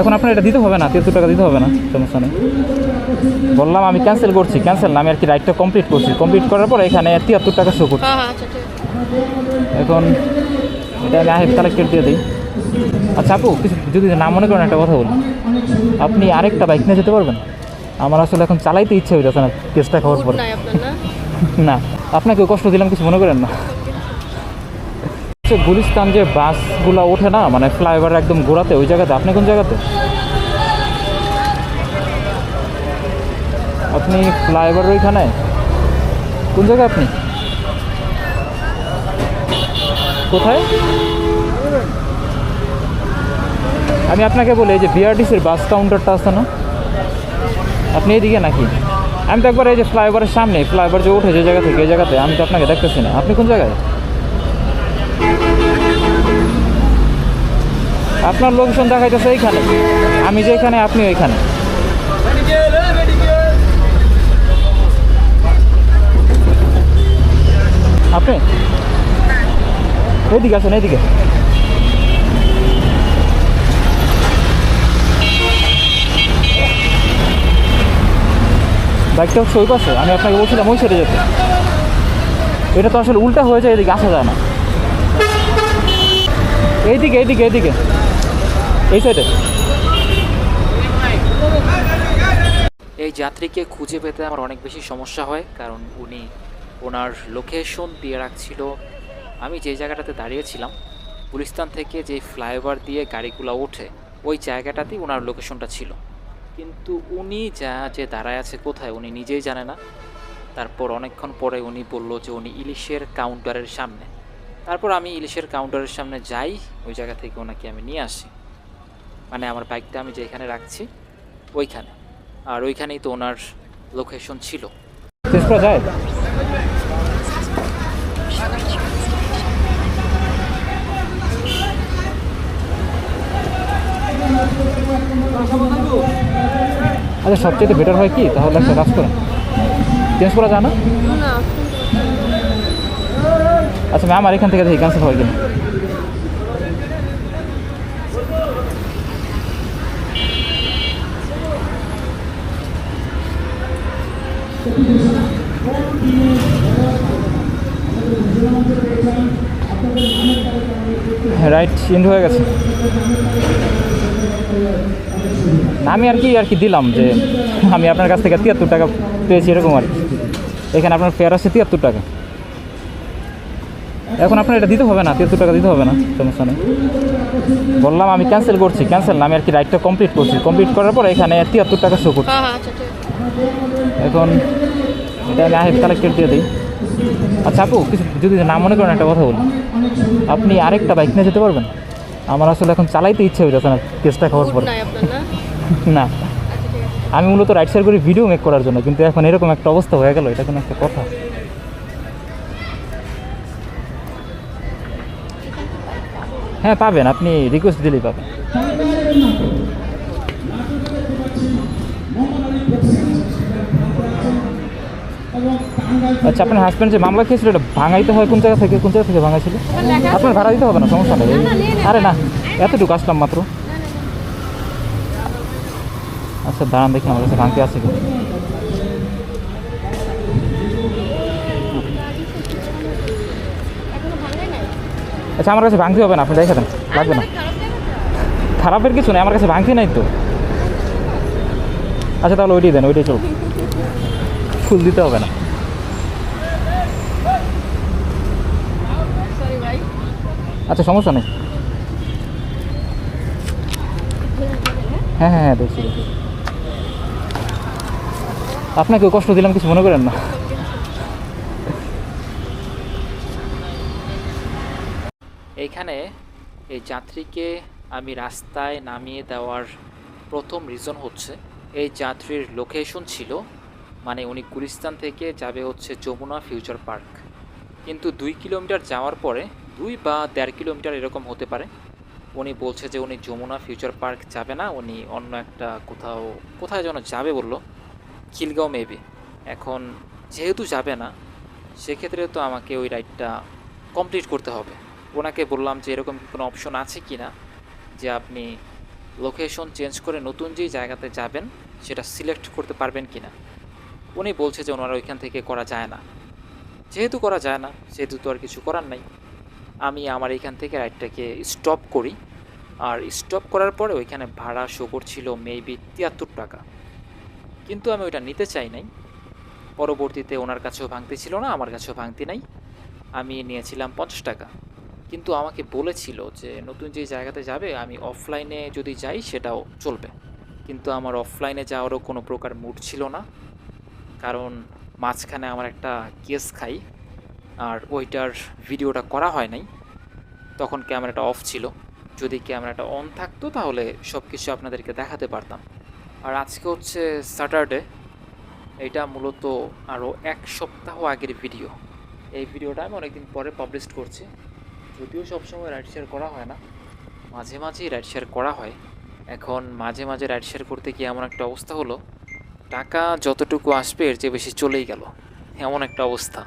এখন আপনার এটা দিতে হবে না তিয়াত্তর টাকা দিতে হবে না সমস্যা নেই। বললাম আমি ক্যান্সেল করছি ক্যান্সেল না আমি আর কি রাইডটা কমপ্লিট করছি। কমপ্লিট করার পর এখানে তিয়াত্তর টাকা শো করছে। হ্যাঁ হ্যাঁ আচ্ছা এখন এটা আমি আহেব কালেক্টেড দিয়ে দিই। আচ্ছা আপু কিছু যদি না মনে করেন একটা কথা বলি আপনি আরেকটা বাইক নিয়ে যেতে পারবেন? আমার আসলে এখন চালাইতে ইচ্ছে হইতেছে না কেসটা খাওয়ার পর। না? না আপনাকে কষ্ট দিলাম কিছু মনে করেন না। হচ্ছে গুলিস্তান যে বাসগুলো ওঠে না মানে ফ্লাইওভার একদম ঘোরাতে, ওই জায়গাতে? আপনি কোন জায়গাতে? আপনি ফ্লাইওভার ওইখানে? কোন জায়গায় আপনি? কোথায়? আমি আপনাকে বলি যে বিআরটিসির বাস কাউন্টারটা আছে না? আপনি এইদিকে নাকি? আমি তো একবার এই যে ফ্লাইওভারের সামনে, ফ্লাইওভার যে উঠে যে জায়গা থেকে, এই জায়গাতে, আমি তো আপনাকে দেখতেছি না। আপনি কোন জায়গায়? আপনার লোকেশন দেখাইতেছে এইখানে। আমি যে এখানে, আপনি ওইখানে। আপনি? এদিকে আসেন এদিকে বাইকটা ওই পাশে, আমি আপনাকে বলছিলাম ওই সাইডে যেতে। এটা তো আসলে উল্টা হয়ে যায়, এদিকে আসা যায় না। এইদিকে এইদিকে এইদিকে। এই সাইডে। এই যাত্রীকে খুঁজে পেতে আমার অনেক বেশি সমস্যা হয়, কারণ উনি ওনার লোকেশন দিয়ে রাখছিল। আমি যে জায়গাটাতে দাঁড়িয়েছিলাম, গুলিস্তান থেকে যে ফ্লাইওভার দিয়ে গাড়িগুলো ওঠে, ওই জায়গাটাতেই ওনার লোকেশনটা ছিল। কিন্তু উনি যা যে দাঁড়ায় আছে কোথায় উনি নিজেই জানে না। তারপর অনেকক্ষণ পরে উনি বলল যে উনি ইলিশের কাউন্টারের সামনে। তারপর আমি ইলিশের কাউন্টারের সামনে যাই, ওই জায়গা থেকে ওনাকে আমি নিয়ে আসি। মানে আমার বাইকটা আমি যেখানে রাখছি ওইখানে। আর ওইখানেই তো ওনার লোকেশন ছিল। যায় আচ্ছা সবচেয়ে বেটার হয় কি? তাহলে একটা কাজ করেন। চেঞ্জ করা যায় না। আচ্ছা ম্যাম আর এখান থেকে দেখি ক্যান্সেল হয় কিনা? রাইট এন্ড হয়ে গেছে। আমি আর কি আর কি দিলাম যে আমি আপনার কাছ থেকে তিয়াত্তর টাকা পেয়েছি এরকম আর কি। এখানে আপনার ফেয়ার আছে তিয়াত্তর টাকা। এখন আপনার এটা দিতে হবে না তিয়াত্তর টাকা দিতে হবে না সমস্যা নেই। বললাম আমি ক্যান্সেল করছি ক্যান্সেল না আমি আর কি রাইডটা কমপ্লিট করছি। কমপ্লিট করার পর এখানে তিয়াত্তর টাকা শো করছে। হ্যাঁ হ্যাঁ আচ্ছা এখন এটা আমি আহেব কালেক্টেড দিয়ে দিই। আচ্ছা আপু কিছু যদি না মনে করেন একটা কথা বলি। আপনি আরেকটা বাইক নিয়ে যেতে পারবেন? আমার আসলে এখন চালাইতে ইচ্ছে হইতেছে না কেসটা খাওয়ার পরে। না? আচ্ছা আমি মূলত রাইড সাইড করে ভিডিও মেক করার জন্য কিন্তু এখন এরকম একটা অবস্থা হয়ে গেল এটা কোনো একটা কথা। হ্যাঁ পাবেন। আপনি রিকোয়েস্ট দিলেই পাবেন। আচ্ছা আপনার হাজব্যান্ড যে মামলা খেয়েছিল এটা ভাঙাইতে হয় কোন জায়গা থেকে? কোন জায়গা থেকে ভাঙাইছিল? আপনার ভাড়া দিতে হবে না সমস্যা নেই। আরে না এতটুকু আসলাম মাত্র। আচ্ছা দাঁড়ান দেখি আমার কাছে ভাঙতে আছে কি আচ্ছা আমার কাছে ভাঙতে হবে না, আপনি দেখে দেন, লাগবে না। খারাপের কিছু নেই, আমার কাছে ভাঙতে নাই তো। আচ্ছা তাহলে ওইটাই দেন, ওইটাই চলুন ফুল দিতে হবে না। আচ্ছা সমস্যা নেই। হ্যাঁ হ্যাঁ হ্যাঁ দেখছি দেখছি। আপনাকে কষ্ট দিলাম, কিছু মনে করেন না। এইখানে এই যাত্রীকে আমি রাস্তায় নামিয়ে দেওয়ার প্রথম রিজন হচ্ছে, এই যাত্রীর লোকেশন ছিল মানে উনি গুলিস্তান থেকে যাবে হচ্ছে যমুনা ফিউচার পার্ক কিন্তু দুই কিলোমিটার যাওয়ার পরে, দুই বা দেড় কিলোমিটার এরকম হতে পারে। উনি বলছে যে উনি যমুনা ফিউচার পার্ক যাবে না, উনি অন্য একটা কোথাও, কোথায় যেন যাবে বলল, খিলগাঁও মেবি এখন যেহেতু যাবে না, সেক্ষেত্রে তো আমাকে ওই রাইডটা কমপ্লিট করতে হবে। ওনাকে বললাম যে এরকম কোনো অপশন আছে কি না যে আপনি লোকেশন চেঞ্জ করে নতুন যেই জায়গাতে যাবেন, সেটা সিলেক্ট করতে পারবেন কি না উনি বলছে যে ওনারা ওইখান থেকে করা যায় না। যেহেতু করা যায় না, সেহেতু তো আর কিছু করার নাই। আমি আমার এখান থেকে রাইডটাকে স্টপ করি। আর স্টপ করার পরে ওইখানে ভাড়া শো করছিল মেবি তিয়াত্তর টাকা। কিন্তু আমি ওইটা নিতে চাই নাই। পরবর্তীতে ওনার কাছেও ভাঙতি ছিল না, আমার কাছেও ভাঙতি নাই। আমি নিয়েছিলাম পঞ্চাশ টাকা। কিন্তু আমাকে বলেছিল যে নতুন যে জায়গাতে যাবে, আমি অফলাইনে যদি যাই সেটাও চলবে। কিন্তু আমার অফলাইনে যাওয়ারও কোনো প্রকার মুড ছিল না। কারণ মাঝখানে আমার একটা কেস খাই, আর ওইটার ভিডিওটা করা হয় নাই। তখন ক্যামেরাটা অফ ছিল। যদি ক্যামেরাটা অন থাকতো তাহলে সব কিছু আপনাদেরকে দেখাতে পারতাম। আর আজকে হচ্ছে স্যাটারডে এটা মূলত আরও এক সপ্তাহ আগের ভিডিও এই ভিডিওটা আমি অনেকদিন পরে পাবলিশ করছি। যদিও সবসময় রাইড শেয়ার করা হয় না, মাঝে মাঝেই রাইড শেয়ার করা হয়। এখন মাঝে মাঝে রাইড শেয়ার করতে গিয়ে এমন একটা অবস্থা হলো, টাকা যতটুকু আসবে এর চেয়ে বেশি চলেই গেল। এমন একটা অবস্থা।